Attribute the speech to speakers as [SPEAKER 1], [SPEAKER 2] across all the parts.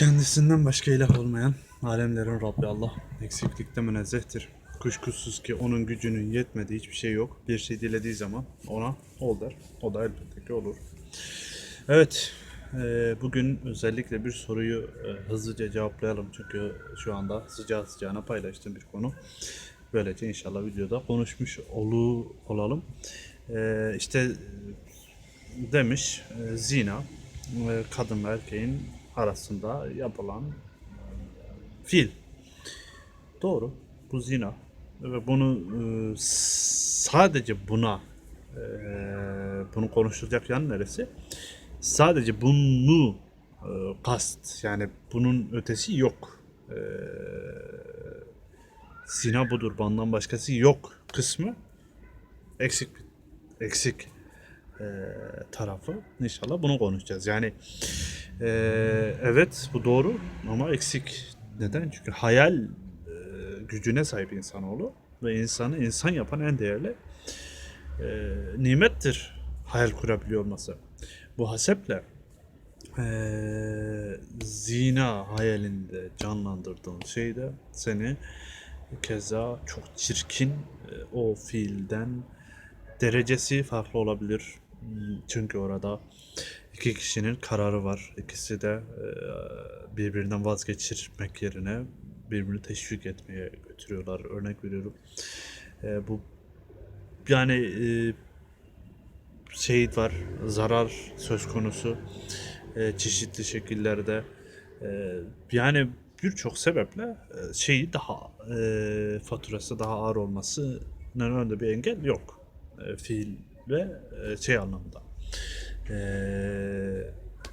[SPEAKER 1] Kendisinden başka ilah olmayan alemlerin Rabbi Allah eksiklikte münezzehtir. Kuşkusuz ki onun gücünün yetmediği hiçbir şey yok. Bir şey dilediği zaman ona ol der. O da elbette ki olur. Evet, e, bugün özellikle bir soruyu e, hızlıca cevaplayalım. Çünkü şu anda sıcağı sıcağına paylaştığım bir konu. Böylece inşallah videoda konuşmuş olu, olalım. E, işte demiş zina kadın ve erkeğin arasında yapılan fiil. Doğru. Bu zina. Ve bunu e, sadece buna e, bunu konuşulacak yan neresi? Sadece bunu e, kast yani bunun ötesi yok. E, budur, bandan başkası yok kısmı eksik eksik e, tarafı. İnşallah bunu konuşacağız. Yani e, evet bu doğru ama eksik. Neden? Çünkü hayal e, gücüne sahip insanoğlu ve insanı insan yapan en değerli e, nimettir hayal kurabiliyor olması. Bu haseple e, zina hayalinde canlandırdığın şey de seni keza çok çirkin e, o fiilden derecesi farklı olabilir. Çünkü orada iki kişinin kararı var. İkisi de e, birbirinden vazgeçirmek yerine birbirini teşvik etmeye götürüyorlar. Örnek veriyorum. E, Bu yani e, şey var, zarar söz konusu çeşitli şekillerde. Yani birçok sebeple şeyi daha faturası daha ağır olmasının önünde bir engel yok. Fiil ve e, şey anlamında. E,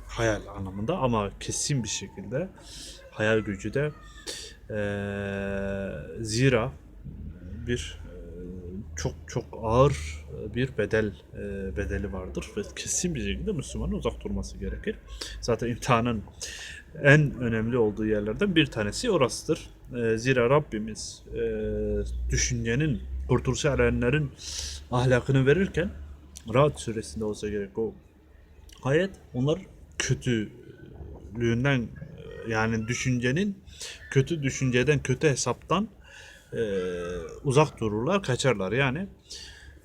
[SPEAKER 1] hayal anlamında ama kesin bir şekilde hayal gücü de e, zira bir e, çok çok ağır bir bedel e, bedeli vardır ve kesin bir şekilde Müslümanın uzak durması gerekir. Zaten imtihanın en önemli olduğu yerlerden bir tanesi orasıdır. Zira Rabbimiz e, düşüncenin, kurtuluşa erenlerin ahlakını verirken Rahat suresinde olsa gerek o ayet onlar kötülüğünden yani düşüncenin kötü düşünceden kötü hesaptan e, uzak dururlar kaçarlar yani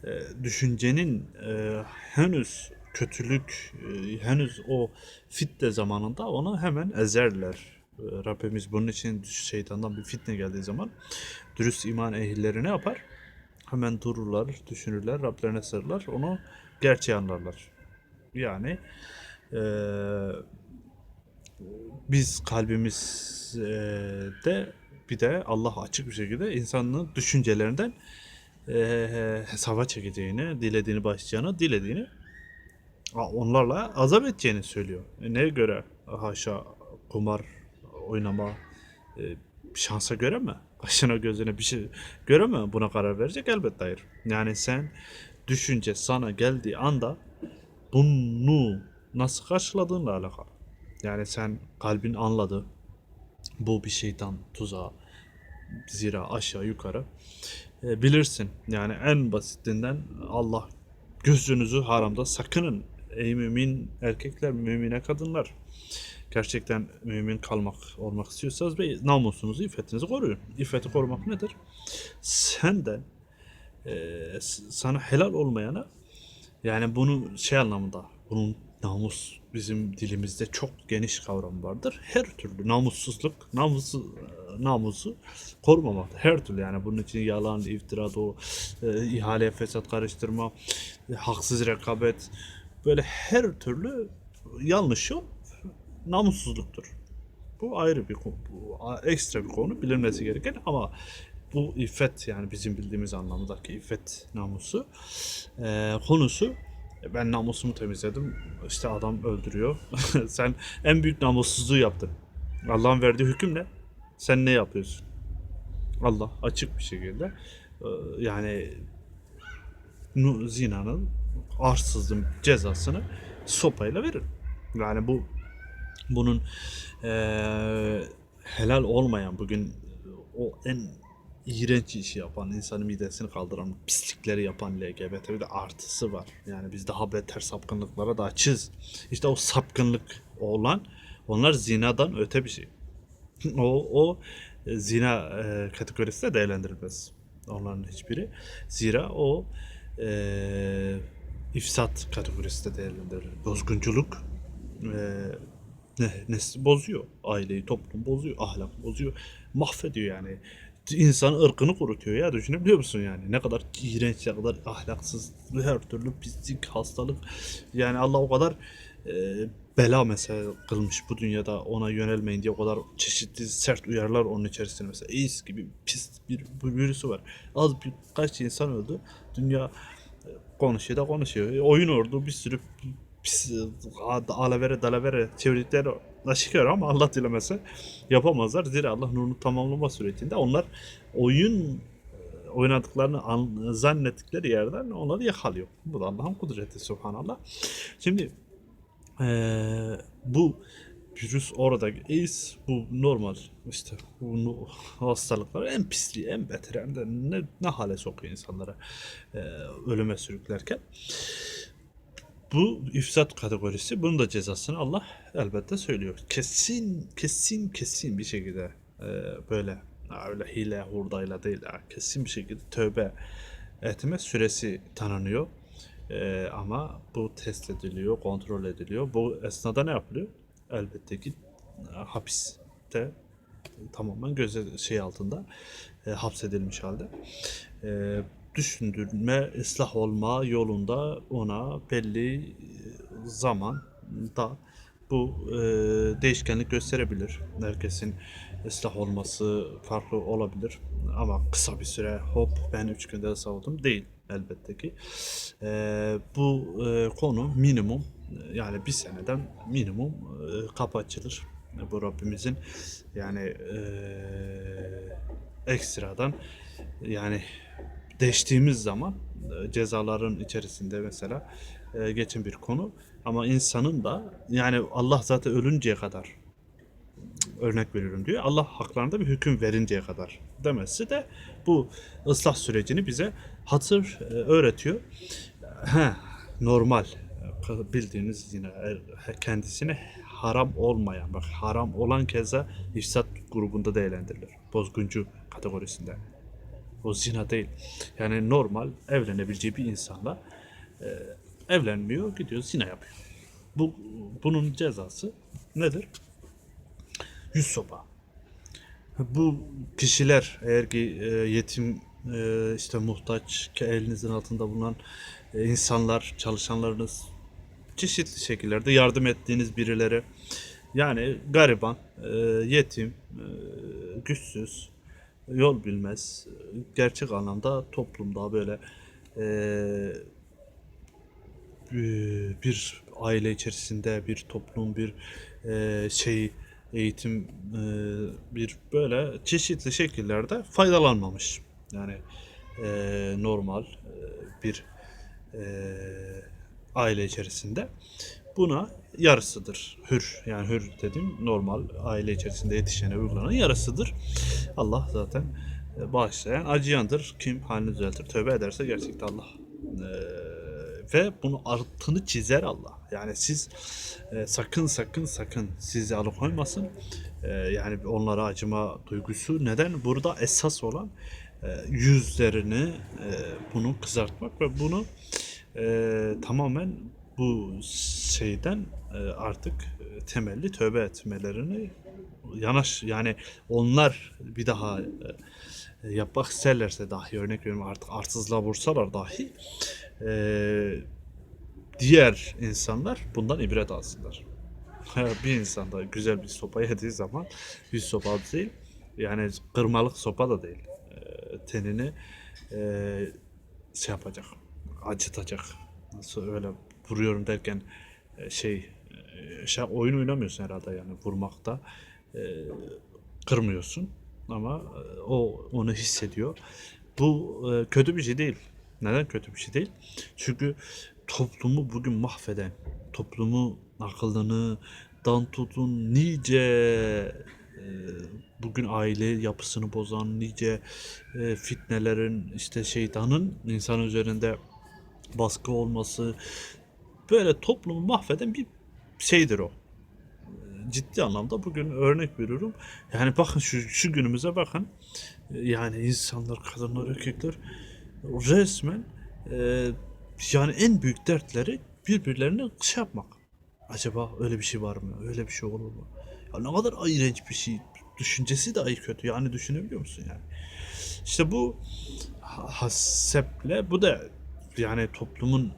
[SPEAKER 1] e, düşüncenin e, henüz kötülük e, henüz o fitne zamanında onu hemen ezerler. E, Rabbimiz bunun için şeytandan bir fitne geldiği zaman dürüst iman ehilleri ne yapar? Hemen dururlar, düşünürler, Rablerine sarılır, onu gerçeği anlarlar. Yani eee biz kalbimizde bir de Allah açık bir şekilde insanın düşüncelerinden eee, hesaba çekeceğini, dilediğini başlayacağını, dilediğini onlarla azap edeceğini söylüyor. E, neye göre? Haşa kumar oynama e, şansa göre mi? Kaşına gözüne bir şey göre mi buna karar verecek? Elbette hayır. Yani sen düşünce sana geldiği anda bunu nasıl karşıladığınla alakalı. Yani sen kalbin anladı. Bu bir şeytan tuzağı. Zira aşağı yukarı e, bilirsin. Yani en basitinden Allah gözünüzü haramda sakının. Ey mümin erkekler, mümine kadınlar. Gerçekten mümin kalmak, olmak istiyorsanız ve namusunuzu, iffetinizi koruyun. İffeti korumak nedir? Senden e, s- sana helal olmayana yani bunu şey anlamında bunun namus bizim dilimizde çok geniş kavram vardır. Her türlü namussuzluk, namusu, namusu korumamak. Her türlü yani bunun için yalan, iftira, doğu, e, ihale, fesat karıştırma, e, haksız rekabet böyle her türlü yanlış yol namussuzluktur. Bu ayrı bir bu ekstra bir konu bilinmesi gereken ama bu iffet yani bizim bildiğimiz anlamdaki iffet namusu e, konusu e, ben namusumu temizledim işte adam öldürüyor. Sen en büyük namussuzluğu yaptın. Allah'ın verdiği hüküm ne? Sen ne yapıyorsun? Allah açık bir şekilde e, yani zinanın arsızlığın cezasını sopayla verir. Yani bu bunun eee, helal olmayan bugün o en iğrenç işi yapan, insanın midesini kaldıran, pislikleri yapan LGBT bir de artısı var. Yani biz daha beter sapkınlıklara da açız. İşte o sapkınlık olan Onlar zinadan öte bir şey. O, o e, zina e, kategorisinde değerlendirilmez. Onların hiçbiri. Zira o e, ifsat kategorisinde değerlendirilir. Bozgunculuk e, nesli bozuyor. Aileyi, toplum bozuyor. Ahlak bozuyor. Mahvediyor yani. İnsanın ırkını kurutuyor ya düşünebiliyor musun yani? Ne kadar iğrenç, ne kadar ahlaksız, her türlü pislik, hastalık. Yani Allah o kadar e, bela mesela kılmış bu dünyada ona yönelmeyin diye o kadar çeşitli sert uyarılar onun içerisinde mesela AIDS gibi pis bir, bir virüsü var. Az birkaç insan öldü. Dünya e, konuşuyor da konuşuyor. E, Oyun ordu bir sürü pis e, alavere dalavere çevirdikleri aşikar ama Allah dilemese yapamazlar. Zira Allah nurunu tamamlama suretinde onlar oyun e, oynadıklarını an- zannettikleri yerden onları yakalıyor. Bu da Allah'ın kudreti subhanallah. Şimdi eee, bu virüs orada AIDS bu normal işte bu hastalıklar en pisliği en beteri hem de ne, ne hale sokuyor insanlara eee, ölüme sürüklerken bu ifsat kategorisi bunun da cezasını Allah elbette söylüyor. Kesin kesin kesin bir şekilde eee, böyle öyle hile hurdayla değil kesin bir şekilde tövbe etme süresi tanınıyor. Eee, ama bu test ediliyor, kontrol ediliyor. Bu esnada ne yapılıyor? Elbette ki e, hapiste tamamen göze şey altında e, hapsedilmiş halde. E, düşündürme, ıslah olma yolunda ona belli e, zaman da bu e, değişkenlik gösterebilir. Herkesin ıslah olması farklı olabilir. Ama kısa bir süre hop ben üç günde ıslah değil elbette ki. E, bu e, konu minimum yani bir seneden minimum e, kapı açılır. Bu Rabbimizin yani e, ekstradan yani değiştiğimiz zaman e, cezaların içerisinde mesela e, geçen bir konu ama insanın da yani Allah zaten ölünceye kadar örnek veriyorum diyor. Allah haklarında bir hüküm verinceye kadar demesi de bu ıslah sürecini bize hatır e, öğretiyor. He, normal bildiğiniz yine e, kendisine haram olmayan bak haram olan keza ifsat grubunda değerlendirilir. Bozguncu kategorisinde. O zina değil. Yani normal evlenebileceği bir insanla e, evlenmiyor, gidiyor zina yapıyor. Bu bunun cezası nedir? Yüz sopa. Bu kişiler eğer ki e, yetim e, işte muhtaç elinizin altında bulunan e, insanlar, çalışanlarınız çeşitli şekillerde yardım ettiğiniz birileri yani gariban, e, yetim, e, güçsüz, yol bilmez, e, gerçek anlamda toplumda böyle e, bir- bir aile içerisinde bir toplum bir e, şey eğitim e, bir böyle çeşitli şekillerde faydalanmamış. Yani e, normal e, bir e, aile içerisinde buna yarısıdır. Hür yani hür dedim normal aile içerisinde yetişene uygulanan yarısıdır. Allah zaten e, bağışlayan acıyandır. Kim halini düzeltir tövbe ederse gerçekten Allah e, ve bunu altını çizer Allah. Yani siz e, sakın sakın sakın sizi alıkoymasın. E, yani onlara acıma duygusu neden? Burada esas olan e, yüzlerini e, bunu kızartmak ve bunu e, tamamen bu şeyden e, artık e, temelli tövbe etmelerini yanaş yani onlar bir daha e, yapmak isterlerse dahi örnek veriyorum artık arsızlığa vursalar dahi diğer insanlar bundan ibret alsınlar. bir insan da güzel bir sopa yediği zaman bir sopa değil yani kırmalık sopa da değil tenini şey yapacak acıtacak nasıl öyle vuruyorum derken e, şey e, şey oyun oynamıyorsun herhalde yani vurmakta e, kırmıyorsun ama o onu hissediyor. Bu kötü bir şey değil. Neden kötü bir şey değil? Çünkü toplumu bugün mahveden, toplumu akıllını dan tutun nice bugün aile yapısını bozan nice fitnelerin işte şeytanın insan üzerinde baskı olması böyle toplumu mahveden bir şeydir o. ciddi anlamda bugün örnek veriyorum. Yani bakın şu, şu günümüze bakın. Yani insanlar, kadınlar, erkekler resmen e, yani en büyük dertleri birbirlerine şey yapmak. Acaba öyle bir şey var mı? Öyle bir şey olur mu? Ya ne kadar iğrenç bir şey. Düşüncesi de ay kötü. Yani düşünebiliyor musun yani? İşte bu ha- haseple bu da yani toplumun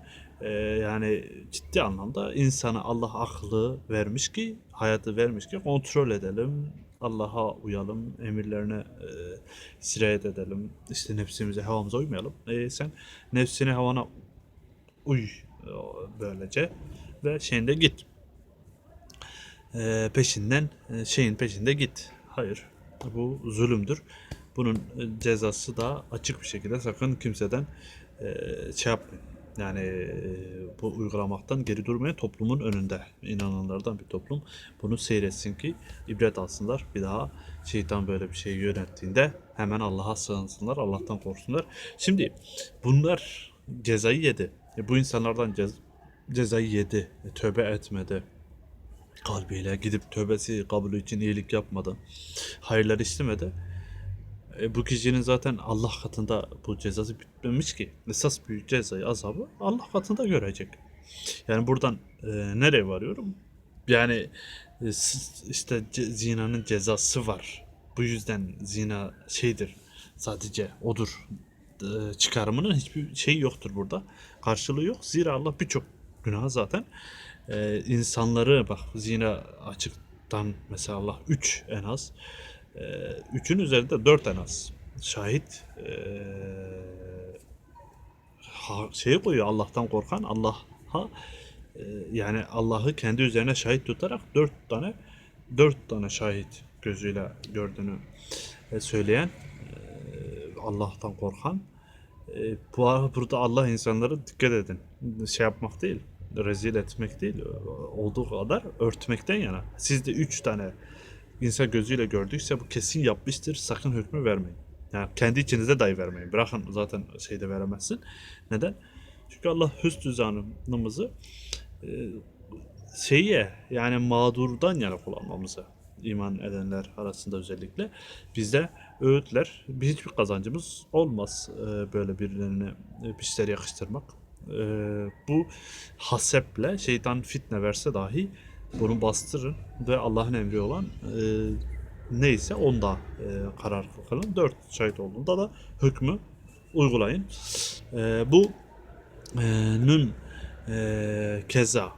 [SPEAKER 1] e, yani ciddi anlamda insana Allah aklı vermiş ki hayatı vermiş ki kontrol edelim. Allah'a uyalım, emirlerine e, sirayet edelim. İşte nefsimize, havamıza uymayalım. E, sen nefsine, havana uy e, böylece ve şeyinde git. E, peşinden şeyin peşinde git. Hayır. Bu zulümdür. Bunun e, cezası da açık bir şekilde sakın kimseden e, şey yapmayın. Yani bu uygulamaktan geri durmayın toplumun önünde. inananlardan bir toplum bunu seyretsin ki ibret alsınlar. Bir daha şeytan böyle bir şey yönettiğinde hemen Allah'a sığınsınlar, Allah'tan korksunlar. Şimdi bunlar cezayı yedi. E, bu insanlardan cez- cezayı yedi. E, tövbe etmedi kalbiyle gidip tövbesi kabulü için iyilik yapmadı. Hayırlar istemedi. E, bu kişinin zaten Allah katında bu cezası bitmemiş ki. Esas büyük cezayı, azabı Allah katında görecek. Yani buradan e, nereye varıyorum? Yani e, işte ce- zinanın cezası var. Bu yüzden zina şeydir. Sadece odur. E, çıkarımının hiçbir şey yoktur burada. Karşılığı yok. Zira Allah birçok günah zaten e, insanları bak zina açıktan mesela Allah 3 en az. E, 3'ün üzerinde 4 en az. Şahit e, şeyi koyuyor Allah'tan korkan Allah'a e, yani Allah'ı kendi üzerine şahit tutarak 4 tane 4 tane şahit gözüyle gördüğünü e, söyleyen Allah'tan korkan bu burada Allah insanları dikkat edin. Şey yapmak değil, rezil etmek değil, olduğu kadar örtmekten yana. Siz de üç tane insan gözüyle gördüyse bu kesin yapmıştır. Sakın hükmü vermeyin. Yani kendi içinizde dahi vermeyin. Bırakın zaten şeyde veremezsin. Neden? Çünkü Allah hüsnü zanımızı e, şeye yani mağdurdan yana kullanmamızı iman edenler arasında özellikle bizde öğütler bir hiçbir kazancımız olmaz e, böyle birilerine bir şeyler yakıştırmak. E, bu haseple şeytan fitne verse dahi bunu bastırın ve Allah'ın emri olan e, neyse onda e, karar kılın. Dört şahit olduğunda da hükmü uygulayın. E, bu e, nün e, keza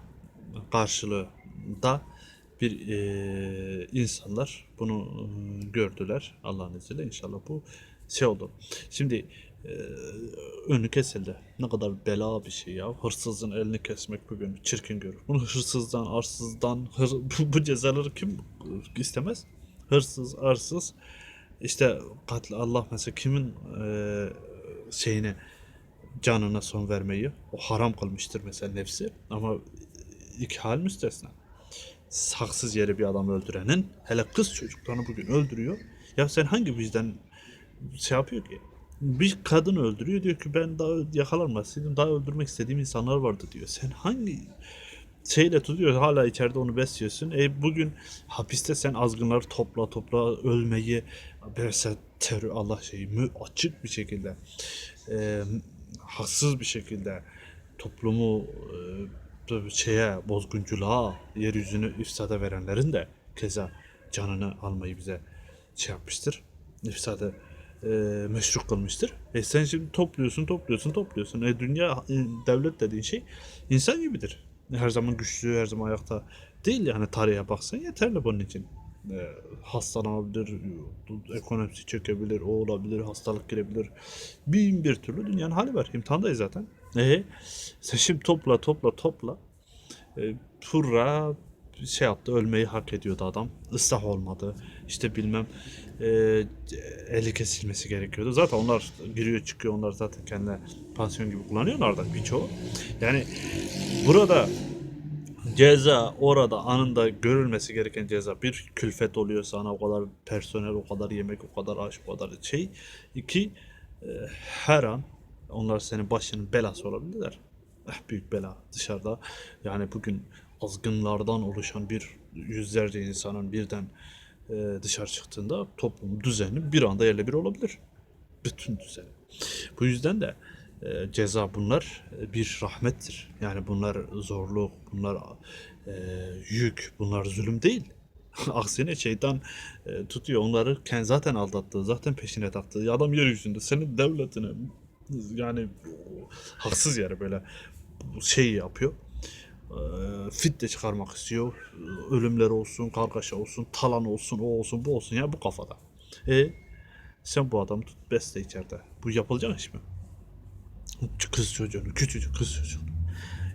[SPEAKER 1] karşılığı da bir e, insanlar bunu e, gördüler Allah'ın izniyle inşallah bu şey oldu. Şimdi e, önü kesildi. Ne kadar bela bir şey ya. Hırsızın elini kesmek bugün çirkin görür. Bunu hırsızdan, arsızdan, hır, bu, bu cezaları kim istemez? Hırsız, arsız. İşte katli Allah mesela kimin e, şeyine canına son vermeyi o haram kılmıştır mesela nefsi ama iki hal müstesna haksız yere bir adam öldürenin hele kız çocuklarını bugün öldürüyor. Ya sen hangi vicdan şey yapıyor ki? Bir kadın öldürüyor diyor ki ben daha yakalanmasaydım daha öldürmek istediğim insanlar vardı diyor. Sen hangi şeyle tutuyor hala içeride onu besliyorsun. E bugün hapiste sen azgınları topla topla ölmeyi mesela terör Allah şeyi mü açık bir şekilde e, haksız bir şekilde toplumu e, şeye bozgunculuğa yeryüzünü ifsada verenlerin de keza canını almayı bize şey yapmıştır. İfsada e, meşru kılmıştır. E sen şimdi topluyorsun, topluyorsun, topluyorsun. E dünya, e, devlet dediğin şey insan gibidir. Her zaman güçlü, her zaman ayakta değil yani tarihe baksan yeterli bunun için. E, hastalanabilir, ekonomisi çökebilir, o olabilir, hastalık girebilir. Bin bir türlü dünyanın hali var. İmtihandayız zaten. E sen şimdi topla, topla, topla. E, Turra şey yaptı ölmeyi hak ediyordu adam. Islah olmadı. İşte bilmem e, eli kesilmesi gerekiyordu. Zaten onlar giriyor çıkıyor onlar zaten kendine pansiyon gibi kullanıyorlar da birçoğu. Yani burada ceza orada anında görülmesi gereken ceza bir külfet oluyor sana o kadar personel o kadar yemek o kadar aş o kadar şey. İki e, her an onlar senin başının belası olabilirler. Eh, büyük bela dışarıda yani bugün azgınlardan oluşan bir yüzlerce insanın birden dışarı çıktığında toplum düzeni bir anda yerle bir olabilir. Bütün düzeni. Bu yüzden de e, ceza bunlar e, bir rahmettir. Yani bunlar zorluk, bunlar e, yük, bunlar zulüm değil. Aksine şeytan e, tutuyor onları kendi zaten aldattığı, zaten peşine taktığı adam yeryüzünde senin devletine yani haksız yere böyle şey yapıyor. E, fitne çıkarmak istiyor. Ölümler olsun, kargaşa olsun, talan olsun, o olsun, bu olsun ya bu kafada. E sen bu adamı tut besle içeride. Bu yapılacak iş mi? Kız çocuğunu, küçücük kız çocuğunu.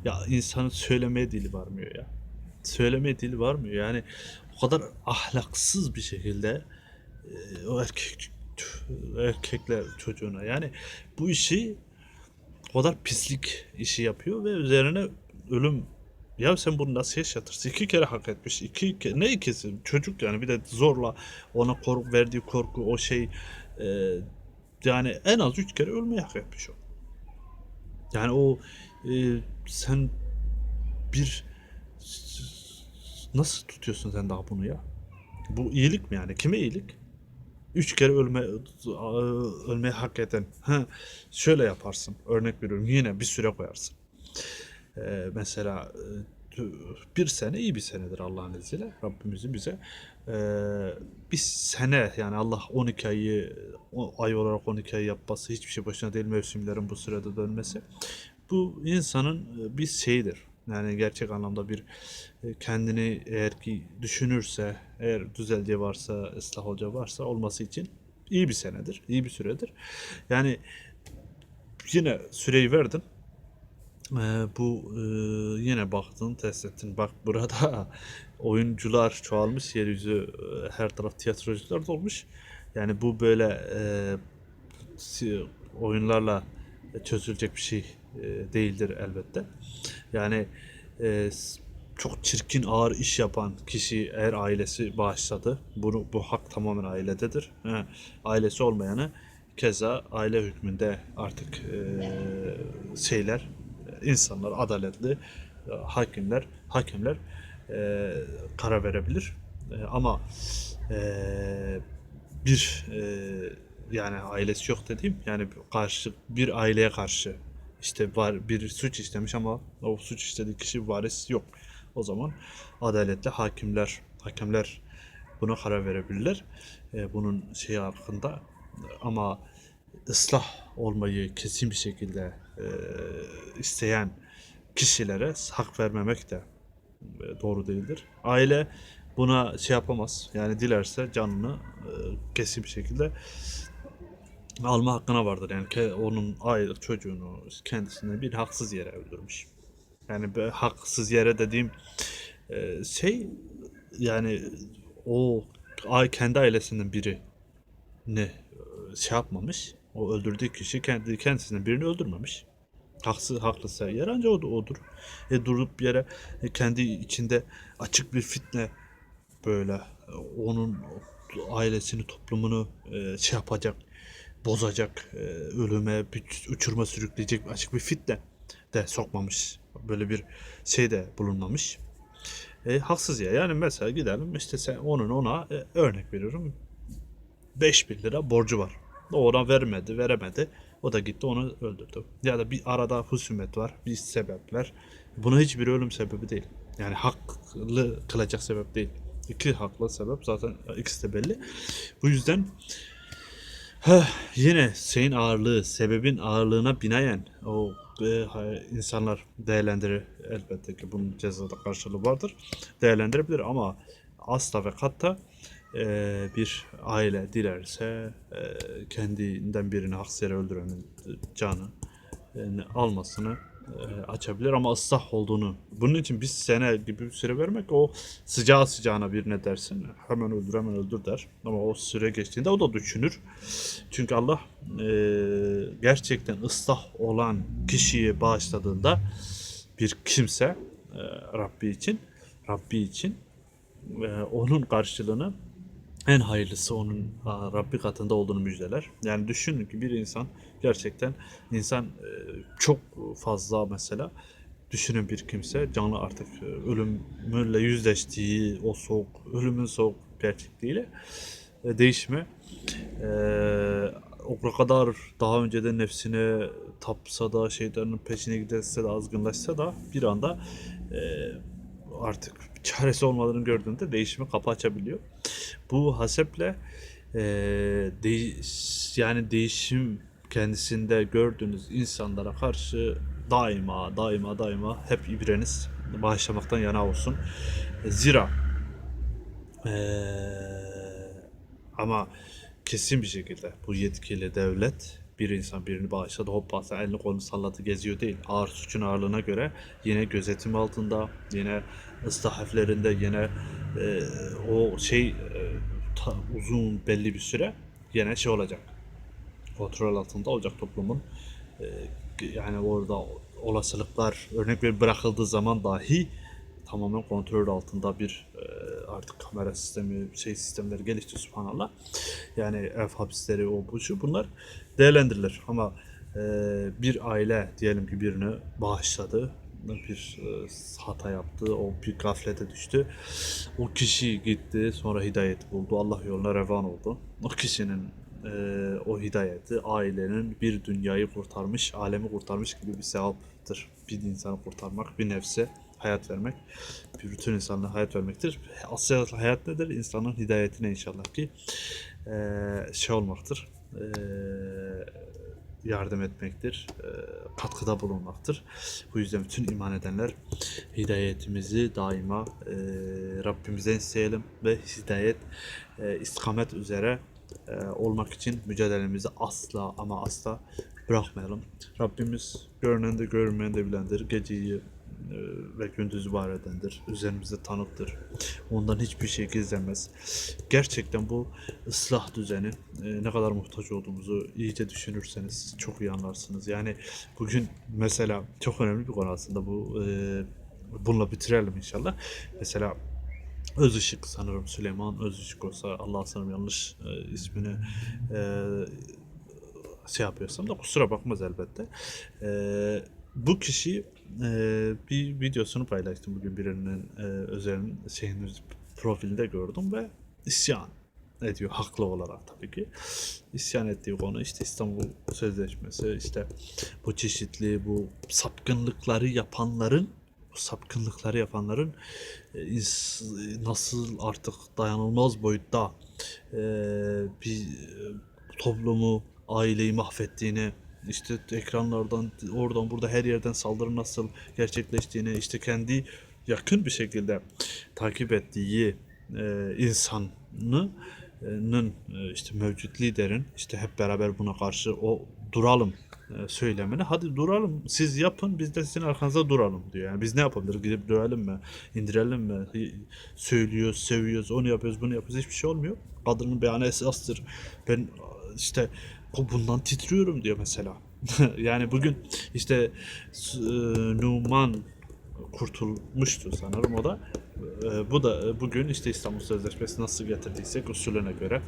[SPEAKER 1] Ya insanın söylemeye dili varmıyor ya. Söylemeye dili varmıyor. Yani o kadar ahlaksız bir şekilde e, o erkek erkekler çocuğuna yani bu işi o kadar pislik işi yapıyor ve üzerine ölüm ya sen bunu nasıl yaşatırsın? İki kere hak etmiş. İki ke- ne ikisi? Çocuk yani bir de zorla ona korku verdiği korku o şey e, yani en az üç kere ölmeyi hak etmiş o. Yani o e, sen bir nasıl tutuyorsun sen daha bunu ya? Bu iyilik mi yani? Kime iyilik? Üç kere ölme ölmeyi hak eden. Ha, şöyle yaparsın. Örnek veriyorum. Yine bir süre koyarsın. Ee, mesela e, bir sene iyi bir senedir Allah'ın izniyle. Rabbimizin bize e, bir sene yani Allah 12 ayı ay olarak 12 ay yapması hiçbir şey başına değil mevsimlerin bu sırada dönmesi. Bu insanın e, bir şeyidir. Yani gerçek anlamda bir kendini eğer ki düşünürse, eğer düzeleceği varsa, ıslah olacağı varsa olması için iyi bir senedir, iyi bir süredir. Yani yine süreyi verdin. Bu e, yine baktın, test ettin. Bak burada oyuncular çoğalmış, yeryüzü her taraf tiyatrocular dolmuş. Yani bu böyle e, oyunlarla çözülecek bir şey e, değildir elbette. Yani e, çok çirkin ağır iş yapan kişi eğer ailesi bağışladı, bunu bu hak tamamen ailededir. Ha, ailesi olmayanı keza aile hükmünde artık e, şeyler, insanlar adaletli e, hakimler, hakimler e, karar verebilir. E, ama e, bir e, yani ailesi yok dediğim yani karşı bir aileye karşı işte var bir suç işlemiş ama o suç işlediği kişi varis yok. O zaman adaletli hakimler hakemler buna karar verebilirler. E, bunun şeyi hakkında ama ıslah olmayı kesin bir şekilde e, isteyen kişilere hak vermemek de e, doğru değildir. Aile buna şey yapamaz. Yani dilerse canını e, kesin bir şekilde alma hakkına vardır. Yani onun aylık çocuğunu kendisine bir haksız yere öldürmüş. Yani haksız yere dediğim e, şey yani o kendi ailesinden biri ne e, şey yapmamış. O öldürdüğü kişi kendi kendisinden birini öldürmemiş. Haksız haklıysa yer ancak o da odur. E durup yere e, kendi içinde açık bir fitne böyle e, onun ailesini, toplumunu e, şey yapacak, bozacak, e, ölüme, uçurma sürükleyecek açık bir fitne de sokmamış. Böyle bir şey de bulunmamış. E, haksız ya. Yani mesela gidelim işte sen onun ona e, örnek veriyorum 5000 lira borcu var. Ona vermedi, veremedi. O da gitti onu öldürdü. Ya da bir arada husumet var, bir sebepler. Buna hiçbir ölüm sebebi değil. Yani haklı kılacak sebep değil. İki haklı sebep zaten ikisi de belli. Bu yüzden heh, yine şeyin ağırlığı, sebebin ağırlığına binaen o e, insanlar değerlendirir. Elbette ki bunun cezada karşılığı vardır. Değerlendirebilir ama asla ve katta e, bir aile dilerse e, kendinden birini haksız yere öldürenin canı yani almasını e, açabilir ama ıslah olduğunu. Bunun için bir sene gibi bir süre vermek o sıcağı sıcağına birine dersin hemen öldür hemen öldür der. Ama o süre geçtiğinde o da düşünür. Çünkü Allah e, gerçekten ıslah olan kişiyi bağışladığında bir kimse e, Rabbi için Rabbi için e, onun karşılığını en hayırlısı onun Rabbi katında olduğunu müjdeler. Yani düşünün ki bir insan gerçekten insan e, çok fazla mesela düşünen bir kimse canlı artık e, ölümle yüzleştiği o soğuk, ölümün soğuk gerçekliğiyle e, değişme o kadar daha önceden nefsine tapsa da şeytanın peşine giderse de azgınlaşsa da bir anda artık çaresi olmadığını gördüğünde değişime kapı açabiliyor. Bu haseple e, değiş, yani değişim kendisinde gördüğünüz insanlara karşı daima daima daima hep ibreniz bağışlamaktan yana olsun. Zira eee, ama kesin bir şekilde bu yetkili devlet bir insan birini bağışladı hoppa sen elini kolunu salladı geziyor değil. Ağır suçun ağırlığına göre yine gözetim altında yine ıstahaflerinde yine eee, o şey eee, ta- uzun belli bir süre yine şey olacak kontrol altında olacak toplumun. Ee, yani orada olasılıklar örnek bir bırakıldığı zaman dahi tamamen kontrol altında bir e, artık kamera sistemi şey sistemleri gelişti subhanallah. Yani ev hapisleri o bu şu bunlar değerlendirilir ama e, bir aile diyelim ki birini bağışladı bir e, hata yaptı, o bir gaflete düştü. O kişi gitti, sonra hidayet buldu, Allah yoluna revan oldu. O kişinin e, o hidayeti ailenin bir dünyayı kurtarmış, alemi kurtarmış gibi bir sevaptır. Bir insanı kurtarmak, bir nefse hayat vermek, bir bütün insanlığa hayat vermektir. Asıl hayat nedir? İnsanın hidayetine inşallah ki e, şey olmaktır. E, yardım etmektir, e, katkıda bulunmaktır. Bu yüzden bütün iman edenler hidayetimizi daima e, Rabbimizden isteyelim ve hidayet, istikamet üzere olmak için mücadelemizi asla ama asla bırakmayalım. Rabbimiz görünen de görünmeyen de bilendir. Geceyi ve gündüzü var edendir. Üzerimizde tanıktır. Ondan hiçbir şey gizlemez. Gerçekten bu ıslah düzeni e, ne kadar muhtaç olduğumuzu iyice düşünürseniz çok iyi anlarsınız. Yani bugün mesela çok önemli bir konu aslında bu. E, bununla bitirelim inşallah. Mesela Özışık sanırım Süleyman Özışık olsa Allah sanırım yanlış e, ismini e, şey yapıyorsam da kusura bakmaz elbette. E, bu kişi e, bir videosunu paylaştım bugün birinin e, özelin şeyin profilinde gördüm ve isyan ediyor haklı olarak tabii ki. İsyan ettiği konu işte İstanbul Sözleşmesi işte bu çeşitli bu sapkınlıkları yapanların bu sapkınlıkları yapanların e, nasıl artık dayanılmaz boyutta e, bir e, toplumu, aileyi mahvettiğini, işte ekranlardan, oradan burada her yerden saldırı nasıl gerçekleştiğini, işte kendi yakın bir şekilde takip ettiği e, insanının e, işte mevcut liderin işte hep beraber buna karşı o duralım e, söylemini. Hadi duralım siz yapın biz de sizin arkanızda duralım diyor. Yani biz ne yapabiliriz? Gidip dövelim mi? indirelim mi? Söylüyoruz, seviyoruz, onu yapıyoruz, bunu yapıyoruz. Hiçbir şey olmuyor. Kadının beyanı esastır. Ben işte o bundan titriyorum diyor mesela. yani bugün işte e, Numan kurtulmuştu sanırım o da. E, bu da e, bugün işte İstanbul Sözleşmesi nasıl getirdiysek usulüne göre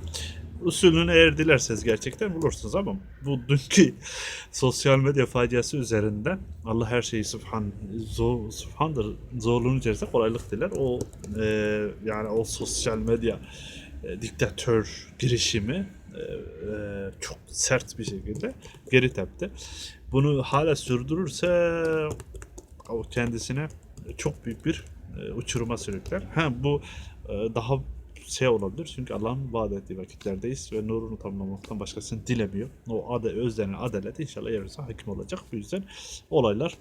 [SPEAKER 1] usulünü eğer dilerseniz gerçekten bulursunuz ama bu dünkü sosyal medya faciası üzerinden Allah her şeyi subhan zor, subhandır zorluğun içerisinde kolaylık diler. O e, yani o sosyal medya e, diktatör girişimi çok sert bir şekilde geri tepti. Bunu hala sürdürürse o kendisine çok büyük bir e, uçuruma sürükler. Ha bu e, daha şey olabilir çünkü Allah'ın vaat ettiği vakitlerdeyiz ve nurunu tamamlamaktan başkasını dilemiyor. O ade, özlenen adalet inşallah yeryüzüne hakim olacak. Bu yüzden olaylar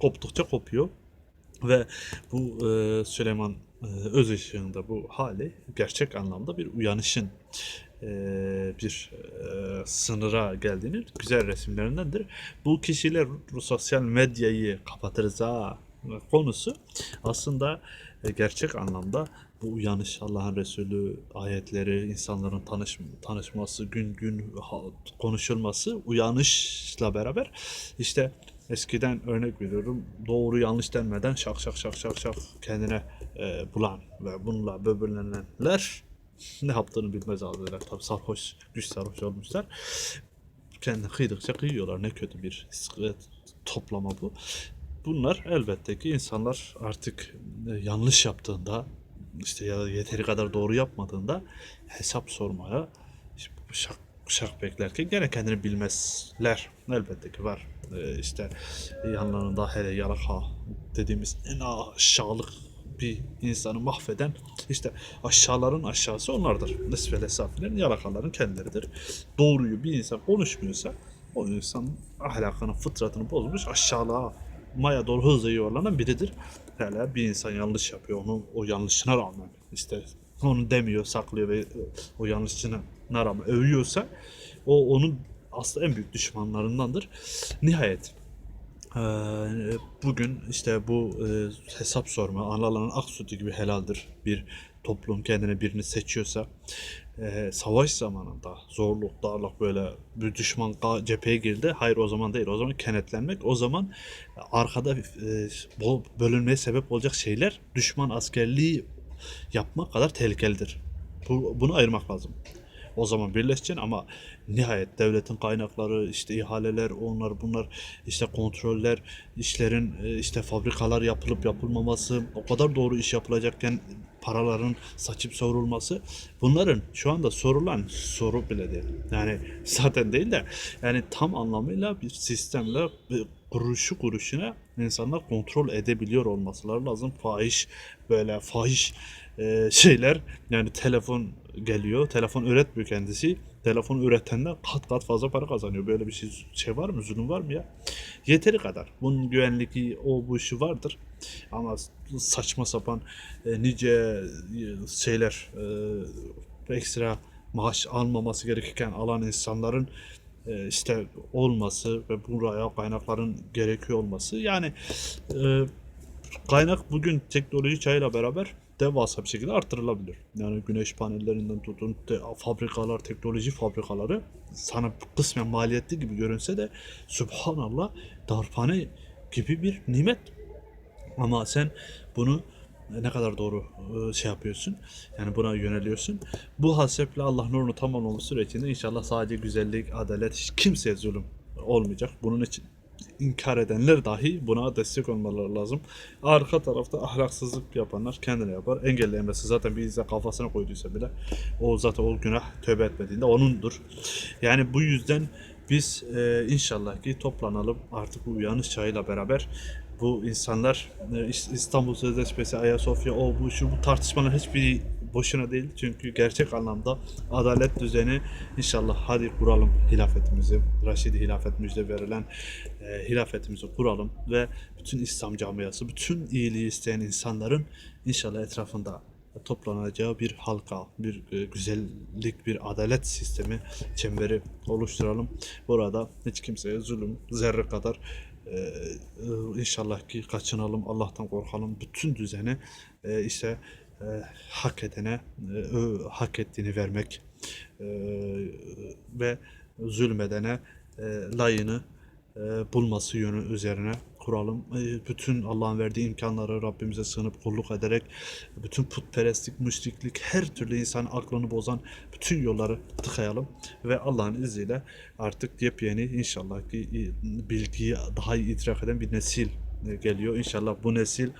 [SPEAKER 1] koptukça kopuyor ve bu e, Süleyman e, Özışık'ın bu hali gerçek anlamda bir uyanışın e, bir e, sınıra geldiğini güzel resimlerindendir. Bu kişiler sosyal medyayı kapatırız ha konusu aslında e, gerçek anlamda bu uyanış Allah'ın Resulü ayetleri insanların tanış, tanışması gün gün konuşulması uyanışla beraber işte eskiden örnek veriyorum doğru yanlış denmeden şak şak şak şak şak kendine e, bulan ve bununla böbürlenenler ne yaptığını bilmez aldılar. Tabi sarhoş, güç sarhoş olmuşlar. Kendini kıydıkça kıyıyorlar. Ne kötü bir toplama bu. bunlar elbette ki insanlar artık e, yanlış yaptığında işte ya yeteri kadar doğru yapmadığında hesap sormaya şak, şak beklerken gene kendini bilmezler. Elbette ki var. E, işte yanlarında hele yalaka dediğimiz en aşağılık bir insanı mahveden işte aşağıların aşağısı onlardır. Nesfele safilerin yalakaların kendileridir. Doğruyu bir insan konuşmuyorsa o insan ahlakını, fıtratını bozmuş aşağılığa maya doğru hızla yuvarlanan biridir. Hele bir insan yanlış yapıyor. Onu o yanlışına rağmen işte onu demiyor, saklıyor ve o yanlışına rağmen övüyorsa o onun aslında en büyük düşmanlarındandır. Nihayet bugün işte bu eee, hesap sorma analarının ak sütü gibi helaldir. Bir toplum kendine birini seçiyorsa eee, savaş zamanında zorluk, darlık böyle bir düşman cepheye girdi. Hayır o zaman değil. O zaman kenetlenmek. O zaman arkada bu bölünmeye sebep olacak şeyler düşman askerliği yapmak kadar tehlikelidir. Bu, bunu ayırmak lazım. O zaman birleşeceksin ama nihayet devletin kaynakları, işte ihaleler, onlar bunlar, işte kontroller, işlerin e, işte fabrikalar yapılıp yapılmaması, o kadar doğru iş yapılacakken paraların saçıp sorulması bunların şu anda sorulan soru bile değil. Yani zaten değil de yani tam anlamıyla bir sistemle bir kuruşu kuruşuna insanlar kontrol edebiliyor olmaları lazım. Fahiş böyle fahiş e, şeyler yani telefon geliyor. Telefon üretmiyor kendisi. Telefon üretenden kat kat fazla para kazanıyor. Böyle bir şey, şey var mı? Zulüm var mı ya? Yeteri kadar. Bunun güvenliği o bu işi vardır. Ama saçma sapan e, nice e, şeyler e, ekstra maaş almaması gerekirken alan insanların e, işte olması ve buraya kaynakların gerekiyor olması yani e, kaynak bugün teknoloji çağıyla beraber devasa bir şekilde artırılabilir. Yani güneş panellerinden tutun de, fabrikalar, teknoloji fabrikaları sana kısmen maliyetli gibi görünse de subhanallah darphane gibi bir nimet. Ama sen bunu ne kadar doğru e, şey yapıyorsun. Yani buna yöneliyorsun. Bu haseple Allah nurunu tamamlamış sürecinde inşallah sadece güzellik, adalet, hiç kimseye zulüm olmayacak. Bunun için inkar edenler dahi buna destek olmaları lazım. Arka tarafta ahlaksızlık yapanlar kendine yapar. Engelleyemezsin. Zaten bir insan kafasına koyduysa bile o zaten o günah tövbe etmediğinde onundur. Yani bu yüzden biz e, inşallah ki toplanalım artık bu uyanış çağıyla beraber bu insanlar e, İs- İstanbul Sözleşmesi, Ayasofya, o bu şu bu tartışmalar hiçbiri boşuna değil. Çünkü gerçek anlamda adalet düzeni inşallah hadi kuralım hilafetimizi. Raşidi hilafet müjde verilen e, hilafetimizi kuralım ve bütün İslam camiası, bütün iyiliği isteyen insanların inşallah etrafında toplanacağı bir halka, bir e, güzellik, bir adalet sistemi çemberi oluşturalım. Burada hiç kimseye zulüm zerre kadar e, e, inşallah ki kaçınalım, Allah'tan korkalım. Bütün düzeni e, işte e, hak edene e, hak ettiğini vermek e, ve zulmedene e, layığını e, bulması yönü üzerine kuralım. E, bütün Allah'ın verdiği imkanları Rabbimize sığınıp kulluk ederek bütün putperestlik, müşriklik, her türlü insanın aklını bozan bütün yolları tıkayalım ve Allah'ın izniyle artık yepyeni inşallah ki bilgiyi daha iyi idrak eden bir nesil e, geliyor. İnşallah bu nesil